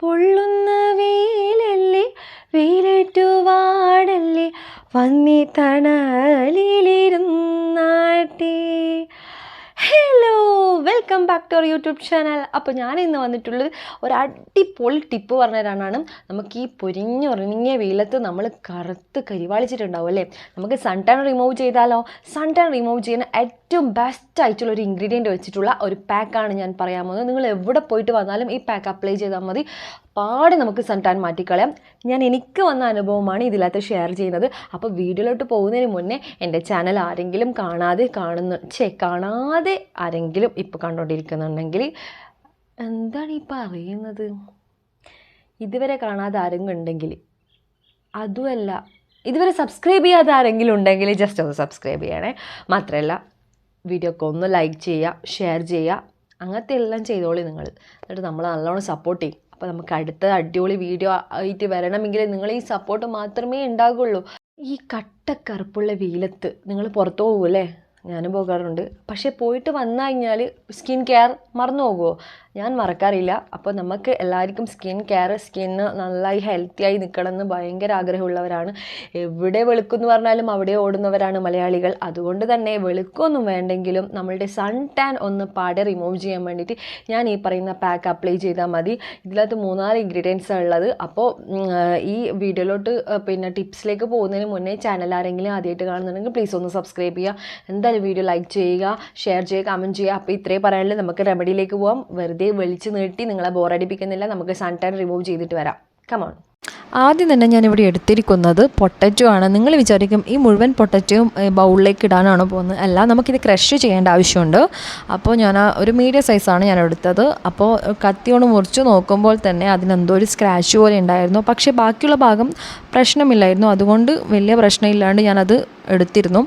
പൊള്ളുന്ന വെയിലല്ലേ വെയിലേറ്റു വാടല്ലേ വന്നി തണലിലിരുന്നാട്ടെ. Welcome back to our YouTube channel അപ്പോൾ ഞാൻ ഇന്ന് വന്നിട്ടുള്ളത് ഒരു അടിപൊളി ടിപ്പ് പറഞ്ഞു തരാനാണ് നമുക്ക് ഈ പൊരിഞ്ഞുറങ്ങിയ വെയിലത്ത് നമ്മൾ കറുത്ത് കരിവാളിച്ചിട്ടുണ്ടാവും അല്ലേ? നമുക്ക് സൺ ടാൻ റിമൂവ് ചെയ്താലോ? സൺ ടാൻ റിമൂവ് ചെയ്യുന്ന ഏറ്റവും ബെസ്റ്റ് ആയിട്ടുള്ള ഒരു ഇൻഗ്രീഡിയന്റ് വെച്ചിട്ടുള്ള ഒരു പാക്കാണ് ഞാൻ പറയാൻ പോകുന്നത്. നിങ്ങൾ എവിടെ പോയിട്ട് വന്നാലും ഈ പാക്ക് അപ്ലൈ ചെയ്താൽ മതി. പാടെ നമുക്ക് സൺ ടാൻ മാറ്റിക്കളയാം. ഞാൻ എനിക്ക് വന്ന അനുഭവമാണ് ഇതിലകത്ത് ഷെയർ ചെയ്യുന്നത്. അപ്പോൾ വീഡിയോയിലോട്ട് പോകുന്നതിന് മുന്നേ എന്റെ ചാനൽ ആരെങ്കിലും കാണാതെ കാണുന്നു ചേ കാണാതെ ആരെങ്കിലും ഇപ്പോൾ കണ്ടുകൊണ്ടിരിക്കുന്നുണ്ടെങ്കിൽ എന്താണ് ഈ പറയുന്നത്? ഇതുവരെ കാണാതെ ആരെങ്കിലും ഉണ്ടെങ്കിൽ അതുമല്ല ഇതുവരെ സബ്സ്ക്രൈബ് ചെയ്യാതെ ആരെങ്കിലും ഉണ്ടെങ്കിൽ ജസ്റ്റ് ഒന്ന് സബ്സ്ക്രൈബ് ചെയ്യണേ. മാത്രമല്ല വീഡിയോക്ക് ഒന്ന് ലൈക്ക് ചെയ്യുക ഷെയർ ചെയ്യുക അങ്ങനത്തെ എല്ലാം ചെയ്തോളി നിങ്ങൾ. എന്നിട്ട് നമ്മൾ നല്ലോണം സപ്പോർട്ട് ചെയ്യും. അപ്പോൾ നമുക്ക് അടുത്ത അടിപൊളി വീഡിയോ ആയിട്ട് വരണമെങ്കിൽ നിങ്ങൾ ഈ സപ്പോർട്ട് മാത്രമേ ഉണ്ടാകുള്ളൂ ഈ കട്ടക്കറുപ്പുള്ള വെയിലത്ത് നിങ്ങൾ പുറത്തു പോകുമല്ലേ ഞാനും പോകാറുണ്ട്. പക്ഷേ പോയിട്ട് വന്നു കഴിഞ്ഞാൽ സ്കിൻ കെയർ മറന്നു പോകുമോ ഞാൻ മറക്കാറില്ല. അപ്പോൾ നമുക്ക് എല്ലാവർക്കും സ്കിൻ കെയർ സ്കിന്ന് നന്നായി ഹെൽത്തി ആയി നിൽക്കണം എന്ന് ഭയങ്കര ആഗ്രഹമുള്ളവരാണ്. എവിടെ വെളുക്കുമെന്ന് പറഞ്ഞാലും അവിടെ ഓടുന്നവരാണ് മലയാളികൾ. അതുകൊണ്ട് തന്നെ വെളുക്കൊന്നും വേണ്ടെങ്കിലും നമ്മളുടെ സൺ ടാൻ ഒന്ന് പാടെ റിമൂവ് ചെയ്യാൻ വേണ്ടിയിട്ട് ഞാൻ ഈ പറയുന്ന പാക്ക് അപ്ലൈ ചെയ്താൽ മതി. ഇതിനകത്ത് മൂന്നാൽ ഇൻഗ്രീഡിയൻസ് ഉള്ളത്. അപ്പോൾ ഈ വീഡിയോയിലോട്ട് പിന്നെ ടിപ്സിലേക്ക് പോകുന്നതിന് മുന്നേ ചാനൽ ആരെങ്കിലും ആദ്യമായിട്ട് കാണുന്നുണ്ടെങ്കിൽ പ്ലീസ് ഒന്ന് സബ്സ്ക്രൈബ് ചെയ്യുക. എന്തായാലും വീഡിയോ ലൈക്ക് ചെയ്യുക ഷെയർ ചെയ്യുക കമന്റ് ചെയ്യുക. അപ്പോൾ ഇത്രയും പറയാനുള്ളത് നമുക്ക് റെമഡിയിലേക്ക് പോകാം വെറുതെ വലിച്ചു നീട്ടി നിങ്ങളെ ബോറടിപ്പിക്കുന്നില്ല നമുക്ക് സൺ ടൈം റിമൂവ് ചെയ്തിട്ട് വരാം. കമോൺ ആദ്യം തന്നെ ഞാനിവിടെ എടുത്തിരിക്കുന്നത് പൊട്ടറ്റോ ആണ്. നിങ്ങൾ വിചാരിക്കും ഈ മുഴുവൻ പൊട്ടറ്റോയും ബൗളിലേക്ക് ഇടാനാണോ പോകുന്നത്. അല്ല നമുക്കിത് ക്രഷ് ചെയ്യേണ്ട ആവശ്യമുണ്ട്. അപ്പോൾ ഞാൻ ഒരു മീഡിയം സൈസാണ് ഞാൻ എടുത്തത്. അപ്പോൾ കത്തി കൊണ്ട് മുറിച്ച് നോക്കുമ്പോൾ തന്നെ അതിനെന്തോ ഒരു സ്ക്രാച്ച് പോലെ ഉണ്ടായിരുന്നു. പക്ഷേ ബാക്കിയുള്ള ഭാഗം പ്രശ്നമില്ലായിരുന്നു. അതുകൊണ്ട് വലിയ പ്രശ്നമില്ലാണ്ട് ഞാനത് എടുത്തിരുന്നു.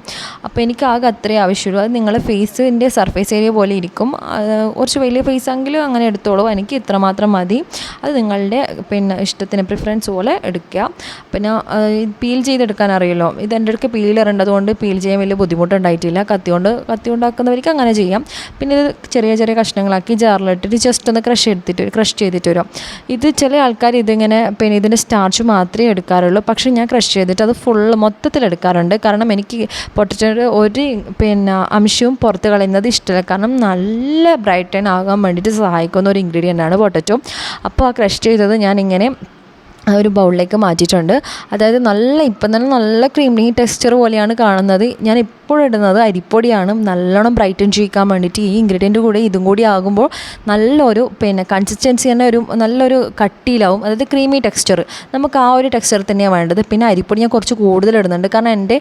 അപ്പോൾ എനിക്ക് ആകെ അത്രേ ആവശ്യമുള്ളൂ. അത് നിങ്ങളെ ഫേസിന്റെ സർഫേസ് ഏരിയ പോലെ ഇരിക്കും. കുറച്ച് വലിയ ഫേസ് ആണെങ്കിലും അങ്ങനെ എടുത്തോളൂ. എനിക്ക് ഇത്രമാത്രം മതി. അത് നിങ്ങളുടെ പിന്നെ ഇഷ്ടത്തിന് പ്രിഫറൻസ് പോലെ എടുക്കുക. പിന്നെ പീൽ ചെയ്തെടുക്കാൻ അറിയുമല്ലോ. ഇത് എന്റെ അടുക്ക് പീലർ ഉണ്ട് അതുകൊണ്ട് പീൽ ചെയ്യാൻ വലിയ ബുദ്ധിമുട്ടുണ്ടായിട്ടില്ല. കത്തി കൊണ്ട് കത്തി ഉണ്ടാക്കുന്നവർക്ക് അങ്ങനെ ചെയ്യാം. പിന്നെ ഇത് ചെറിയ ചെറിയ കഷ്ണങ്ങളാക്കി ജാറിലിട്ടിട്ട് ജസ്റ്റ് ഒന്ന് ക്രഷ് എടുത്തിട്ട് ക്രഷ് ചെയ്തിട്ട് വരും. ഇത് ചില ആൾക്കാർ ഇതിങ്ങനെ പിന്നെ ഇതിന്റെ സ്റ്റാർച്ച് മാത്രമേ എടുക്കാറുള്ളൂ. പക്ഷേ ഞാൻ ക്രഷ് ചെയ്തിട്ട് അത് ഫുൾ മൊത്തത്തിൽ എടുക്കാറുണ്ട്. കാരണം എനിക്ക് പൊട്ടറ്റോയുടെ ഒരു പിന്നെ അംശവും പുറത്ത് കളയുന്നത് ഇഷ്ടമല്ല. കാരണം നല്ല ബ്രൈറ്റൻ ആകാൻ വേണ്ടിയിട്ട് സഹായിക്കുന്ന ഒരു ഇൻഗ്രീഡിയന്റ് ആണ് പൊട്ടറ്റോ. അപ്പോൾ ആ ക്രഷ് ചെയ്തത് ഞാനിങ്ങനെ ആ ഒരു ബൗളിലേക്ക് മാറ്റിയിട്ടുണ്ട്. അതായത് നല്ല ഇപ്പം തന്നെ നല്ല ക്രീമി ടെക്സ്ചർ പോലെയാണ് കാണുന്നത്. ഞാൻ ഇപ്പോഴും ഇടുന്നത് അരിപ്പൊടിയാണ്. നല്ലോണം ബ്രൈറ്റൻ ചെയ്യിക്കാൻ വേണ്ടിയിട്ട് ഈ ഇൻഗ്രീഡിയന്റ് കൂടെ ഇതും കൂടി ആകുമ്പോൾ നല്ലൊരു പിന്നെ കൺസിസ്റ്റൻസി തന്നെ ഒരു നല്ലൊരു കട്ടിയിലാവും. അതായത് ക്രീമി ടെക്സ്ചർ നമുക്ക് ആ ഒരു ടെക്സ്ചർ തന്നെയാണ് വേണ്ടത്. പിന്നെ അരിപ്പൊടി ഞാൻ കുറച്ച് കൂടുതൽ ഇടുന്നുണ്ട്. കാരണം എന്റെ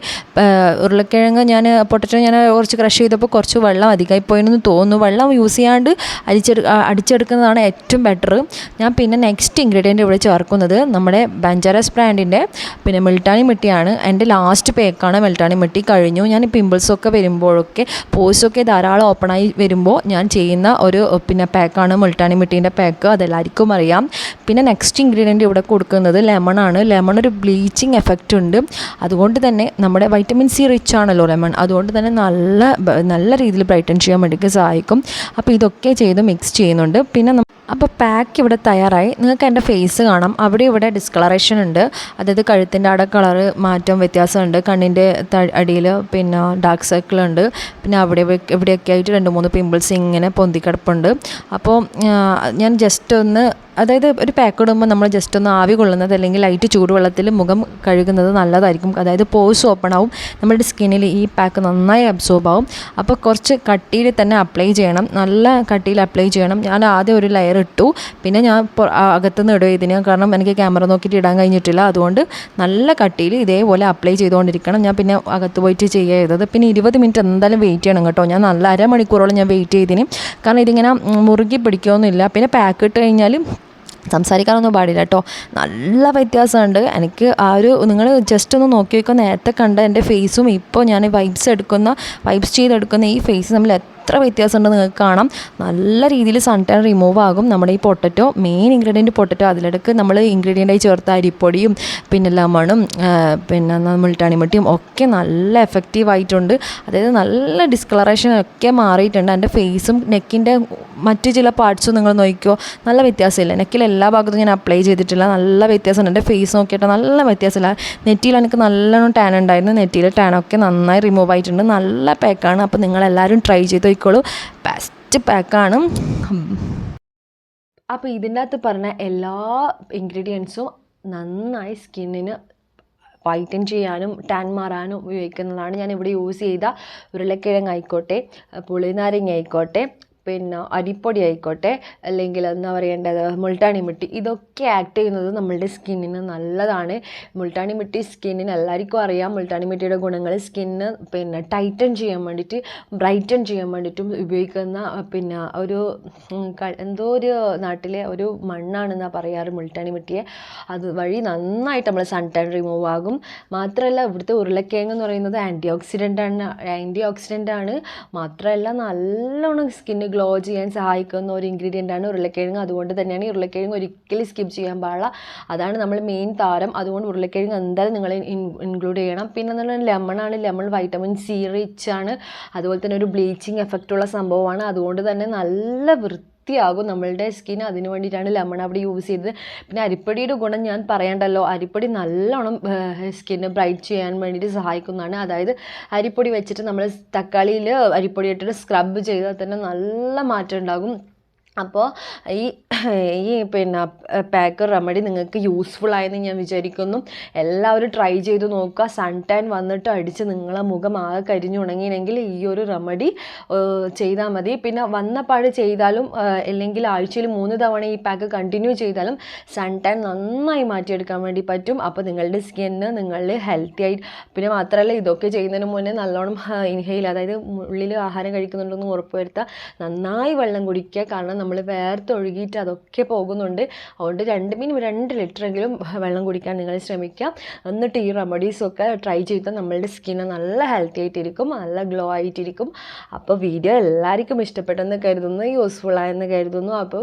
ഉരുളക്കിഴങ്ങ് ഞാൻ പൊട്ടറ്റോ ഞാൻ കുറച്ച് ക്രഷ് ചെയ്തപ്പോൾ കുറച്ച് വെള്ളം അധികമായി പോയെന്ന് തോന്നുന്നു. വെള്ളം യൂസ് ചെയ്യാണ്ട് അരിച്ചെടു അടിച്ചെടുക്കുന്നതാണ് ഏറ്റവും ബെറ്റർ ഞാൻ പിന്നെ നെക്സ്റ്റ് ഇൻഗ്രീഡിയന്റ് ഇവിടെ ചേർക്കുന്നത് നമ്മുടെ ബഞ്ചാരസ് ബ്രാൻഡിന്റെ പിന്നെ മിൾട്ടാണി മിട്ടിയാണ് എന്റെ ലാസ്റ്റ് പേക്കാണ് മിൾട്ടാണി മിട്ടി കഴിഞ്ഞു. ഞാൻ പിമ്പിൾസൊക്കെ വരുമ്പോഴൊക്കെ പോസ്റ്റൊക്കെ ധാരാളം ഓപ്പണായി വരുമ്പോൾ ഞാൻ ചെയ്യുന്ന ഒരു പിന്നെ പാക്കാണ് മിൾട്ടാണി മിട്ടീന്റെ പാക്ക് അതെല്ലാവർക്കും അറിയാം. പിന്നെ നെക്സ്റ്റ് ഇൻഗ്രീഡിയന്റ് ഇവിടെ കൊടുക്കുന്നത് ലെമൺ ആണ്. ലെമൺ ഒരു ബ്ലീച്ചിങ് എഫക്റ്റ് ഉണ്ട്. അതുകൊണ്ട് തന്നെ നമ്മുടെ വൈറ്റമിൻ സി റിച്ച് ആണല്ലോ ലെമൺ അതുകൊണ്ട് തന്നെ നല്ല നല്ല രീതിയിൽ ബ്രൈറ്റൻ ചെയ്യാൻ വേണ്ടിയിട്ട് സഹായിക്കും. അപ്പോൾ ഇതൊക്കെ ചെയ്ത് മിക്സ് ചെയ്യുന്നുണ്ട്. പിന്നെ അപ്പോൾ പാക്ക് ഇവിടെ തയ്യാറായി. നിങ്ങൾക്ക് എന്റെ ഫേസ് കാണാം. അവിടെ ഇവിടെ ഡിസ്കളറേഷൻ ഉണ്ട്. അതായത് കഴുത്തിന്റെ അവിടെ കളറ് മാറ്റം വ്യത്യാസമുണ്ട്. കണ്ണിന്റെ അടിയിൽ പിന്നെ ഡാർക്ക് സർക്കിൾ ഉണ്ട്. പിന്നെ അവിടെ ഇവിടെയൊക്കെ ആയിട്ട് രണ്ട് മൂന്ന് പിമ്പിൾസ് ഇങ്ങനെ പൊന്തിക്കിടപ്പുണ്ട്. അപ്പോൾ ഞാൻ ജസ്റ്റ് ഒന്ന് അതായത് ഒരു പാക്ക് ഇടുമ്പോൾ നമ്മൾ ജസ്റ്റ് ഒന്ന് ആവി കൊള്ളുന്നത് അല്ലെങ്കിൽ ലൈറ്റ് ചൂടുവെള്ളത്തിൽ മുഖം കഴുകുന്നത് നല്ലതായിരിക്കും. അതായത് പോഴ്സ് ഓപ്പൺ ആവും. നമ്മുടെ സ്കിന്നിൽ ഈ പാക്ക് നന്നായി അബ്സോർബ് ആവും. അപ്പോൾ കുറച്ച് കട്ടിയിൽ തന്നെ അപ്ലൈ ചെയ്യണം. നല്ല കട്ടിയിൽ അപ്ലൈ ചെയ്യണം. ഞാൻ ആദ്യം ഒരു ലെയർ ഇട്ടു. പിന്നെ ഞാൻ അകത്തുനിന്ന് ഇടുക ഇതിന്. കാരണം എനിക്ക് ക്യാമറ നോക്കിയിട്ട് ഇടാൻ കഴിഞ്ഞിട്ടില്ല. അതുകൊണ്ട് നല്ല കട്ടിയിൽ ഇതേപോലെ അപ്ലൈ ചെയ്തുകൊണ്ടിരിക്കണം. ഞാൻ പിന്നെ അകത്ത് പോയിട്ട് ചെയ്യുക പിന്നെ ഇരുപത് മിനിറ്റ് എന്തായാലും വെയിറ്റ് ചെയ്യണം കേട്ടോ. ഞാൻ നല്ല അരമണിക്കൂറോളം ഞാൻ വെയിറ്റ് ചെയ്തിന് കാരണം ഇതിങ്ങനെ മുറുകി പിടിക്കുകയൊന്നുമില്ല പിന്നെ പാക്ക് ഇട്ട് കഴിഞ്ഞാൽ സംസാരിക്കാനൊന്നും പാടില്ല കേട്ടോ നല്ല വ്യത്യാസമുണ്ട്. എനിക്ക് ആ ഒരു നിങ്ങൾ ജസ്റ്റ് ഒന്ന് നോക്കി നോക്കുക നേരത്തെ കണ്ട എന്റെ ഫേസും ഇപ്പോൾ ഞാൻ വൈബ്സ് എടുക്കുന്ന വൈബ്സ് ചെയ്തെടുക്കുന്ന ഈ ഫേസ് നമ്മൾ എത്ര വ്യത്യാസമുണ്ട് നിങ്ങൾക്ക് കാണാം. നല്ല രീതിയിൽ സൺ ടാൻ റിമൂവ് ആകും. നമ്മുടെ ഈ പൊട്ടറ്റോ മെയിൻ ഇൻഗ്രീഡിയന്റ് പൊട്ടറ്റോ അതിലിടക്ക് നമ്മൾ ഇൻഗ്രീഡിയന്റായി ചേർത്ത അരിപ്പൊടിയും പിന്നെ ലെമണും പിന്നെ മുൾട്ടാണിമുട്ടിയും ഒക്കെ നല്ല എഫക്റ്റീവ് ആയിട്ടുണ്ട്. അതായത് നല്ല ഡിസ്കളറേഷൻ ഒക്കെ മാറിയിട്ടുണ്ട്. എന്റെ ഫേസും നെക്കിന്റെ മറ്റ് ചില പാർട്സും നിങ്ങൾ നോക്കിയോ നല്ല വ്യത്യാസമില്ല. നെക്കിൽ എല്ലാ ഭാഗത്തും ഞാൻ അപ്ലൈ ചെയ്തിട്ടില്ല. നല്ല വ്യത്യാസമുണ്ട് എന്റെ ഫേസ് നോക്കിയിട്ട് നല്ല വ്യത്യാസമില്ല. നെറ്റിയിൽ എനിക്ക് നല്ലോണം ടാൻ ഉണ്ടായിരുന്നു. നെറ്റിയിൽ ടാനൊക്കെ നന്നായി റിമൂവ് ആയിട്ടുണ്ട്. നല്ല പാക്കാണ് അപ്പോൾ നിങ്ങളെല്ലാവരും ട്രൈ ചെയ്ത് നോക്കിക്കോളൂ ബെസ്റ്റ് പാക്കാണ് അപ്പോൾ ഇതിന്റെ അകത്ത് പറഞ്ഞ എല്ലാ ഇൻഗ്രീഡിയൻസും നന്നായി സ്കിന്നിന് വൈറ്റൻ ചെയ്യാനും ടാൻ മാറാനും ഉപയോഗിക്കുന്നതാണ് ഞാൻ ഇവിടെ യൂസ് ചെയ്ത ഉരുളക്കിഴങ്ങ് ആയിക്കോട്ടെ പുളിനാരങ്ങ ആയിക്കോട്ടെ പിന്നെ അരിപ്പൊടി ആയിക്കോട്ടെ അല്ലെങ്കിൽ എന്താ പറയേണ്ടത് മുൾട്ടാണി മിട്ടി ഇതൊക്കെ ആക്ട് ചെയ്യുന്നത് നമ്മളുടെ സ്കിന്നിന് നല്ലതാണ്. മുൾട്ടാണി മിട്ടി സ്കിന്നിന് എല്ലാവർക്കും അറിയാം. മുൾട്ടാണി മിട്ടിയുടെ ഗുണങ്ങൾ സ്കിന്ന് പിന്നെ ടൈറ്റൻ ചെയ്യാൻ വേണ്ടിയിട്ട് ബ്രൈറ്റൻ ചെയ്യാൻ വേണ്ടിയിട്ടും ഉപയോഗിക്കുന്ന പിന്നെ ഒരു എന്തോ ഒരു നാട്ടിലെ ഒരു മണ്ണാണെന്നാണ് പറയാറ് മുൾട്ടാണി മിട്ടിയെ. അത് വഴി നന്നായിട്ട് നമ്മൾ സൺ ടാൻ റിമൂവ് ആകും. മാത്രമല്ല ഇവിടുത്തെ ഉരുളക്കിഴങ്ങ് എന്ന് പറയുന്നത് ആന്റി ഓക്സിഡന്റ് ആണ്. ആന്റി ഓക്സിഡന്റ് ആണ്. മാത്രമല്ല നല്ലോണം സ്കിന്ന് ഗ്ലോ ചെയ്യാൻ സഹായിക്കുന്ന ഒരു ഇൻഗ്രീഡിയന്റ് ആണ് ഉരുളക്കിഴങ്ങ്. അതുകൊണ്ട് തന്നെയാണ് ഉരുളക്കിഴങ്ങ് ഒരിക്കലും സ്കിപ്പ് ചെയ്യാൻ പാടില്ല. അതാണ് നമ്മൾ മെയിൻ താരം. അതുകൊണ്ട് ഉരുളക്കിഴങ്ങ് എന്തായാലും നിങ്ങൾ ഇൻക്ലൂഡ് ചെയ്യണം. പിന്നെ എന്ന് പറഞ്ഞാൽ ലെമണാണ് ലെമൺ വൈറ്റമിൻ സി റിച്ച് ആണ്. അതുപോലെ തന്നെ ഒരു ബ്ലീച്ചിങ് എഫക്റ്റുള്ള സംഭവമാണ്. അതുകൊണ്ട് തന്നെ നല്ല വൃത്തിയാകും നമ്മളുടെ സ്കിൻ അതിന് വേണ്ടിയിട്ടാണ് ലെമൺ അവിടെ യൂസ് ചെയ്തത്. പിന്നെ അരിപ്പൊടിയുടെ ഗുണം ഞാൻ പറയണ്ടല്ലോ. അരിപ്പൊടി നല്ലോണം സ്കിന്ന് ബ്രൈറ്റ് ചെയ്യാൻ വേണ്ടിയിട്ട് സഹായിക്കുന്നതാണ്. അതായത് അരിപ്പൊടി വെച്ചിട്ട് നമ്മൾ തക്കാളിയിൽ അരിപ്പൊടി ഇട്ടിട്ട് സ്ക്രബ് ചെയ്താൽ തന്നെ നല്ല മാറ്റം ഉണ്ടാകും. അപ്പോൾ ഈ ഈ പിന്നെ പാക്ക് റെമഡി നിങ്ങൾക്ക് യൂസ്ഫുൾ ആയെന്ന് ഞാൻ വിചാരിക്കുന്നു. എല്ലാവരും ട്രൈ ചെയ്ത് നോക്കുക. സൺ ടാൻ വന്നിട്ട് അടിച്ച് നിങ്ങളെ മുഖം ആകെ കരിഞ്ഞുണങ്ങിയെങ്കിൽ ഈ ഒരു റെമഡി ചെയ്താൽ മതി. പിന്നെ വന്ന പാട് ചെയ്താലും അല്ലെങ്കിൽ ആഴ്ചയിൽ മൂന്ന് തവണ ഈ പാക്ക് കണ്ടിന്യൂ ചെയ്താലും സൺ ടാൻ നന്നായി മാറ്റിയെടുക്കാൻ വേണ്ടി പറ്റും. അപ്പോൾ നിങ്ങളുടെ സ്കിന്ന് നിങ്ങളുടെ ഹെൽത്തി ആയി പിന്നെ മാത്രമല്ല ഇതൊക്കെ ചെയ്യുന്നതിന് മുന്നേ നല്ലോണം ഇൻഹെയിൽ അതായത് ഉള്ളിൽ ആഹാരം കഴിക്കുന്നുണ്ടെന്ന് ഉറപ്പ് വരുത്തുക നന്നായി വെള്ളം കുടിക്കുക. കാരണം നമ്മൾ വേർത്തൊഴുകിയിട്ട് അതൊക്കെ പോകുന്നുണ്ട്. അതുകൊണ്ട് രണ്ട് മിനിമം രണ്ട് ലിറ്ററെങ്കിലും വെള്ളം കുടിക്കാൻ നിങ്ങൾ ശ്രമിക്കുക എന്നിട്ട് ഈ റെമഡീസൊക്കെ ട്രൈ ചെയ്താൽ നമ്മളുടെ സ്കിന്ന് നല്ല ഹെൽത്തി ആയിട്ടിരിക്കും നല്ല ഗ്ലോ ആയിട്ടിരിക്കും. അപ്പോൾ വീഡിയോ എല്ലാവർക്കും ഇഷ്ടപ്പെട്ടെന്ന് കരുതുന്നു യൂസ്ഫുൾ കരുതുന്നു. അപ്പോൾ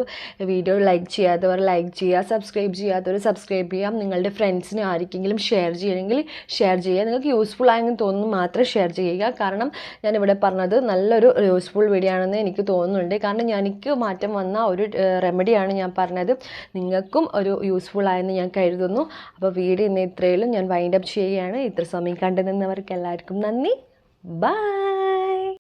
വീഡിയോ ലൈക്ക് ചെയ്യാത്തവർ ലൈക്ക് ചെയ്യുക സബ്സ്ക്രൈബ് ചെയ്യാത്തവർ സബ്സ്ക്രൈബ് ചെയ്യാം. നിങ്ങളുടെ ഫ്രണ്ട്സിന് ആർക്കെങ്കിലും ഷെയർ ചെയ്യണമെങ്കിൽ ഷെയർ ചെയ്യുക. നിങ്ങൾക്ക് യൂസ്ഫുൾ ആയെന്ന് തോന്നുന്നു മാത്രം ഷെയർ ചെയ്യുക. കാരണം ഞാനിവിടെ പറഞ്ഞത് നല്ലൊരു യൂസ്ഫുൾ വീഡിയോ ആണെന്ന് എനിക്ക് തോന്നുന്നുണ്ട്. കാരണം എനിക്ക് മാറ്റം വന്ന ഒരു റെമഡിയാണ് ഞാൻ പറഞ്ഞത്. നിങ്ങൾക്കും ഒരു യൂസ്ഫുൾ ആയെന്ന് ഞാൻ കരുതുന്നു. അപ്പോൾ വീഡിയോ ഇന്ന് ഇത്രയിലും ഞാൻ വൈൻഡപ്പ് ചെയ്യുകയാണ്. ഇത്ര സമയം കണ്ടു നിന്നവർക്ക് എല്ലാവർക്കും നന്ദി. ബൈ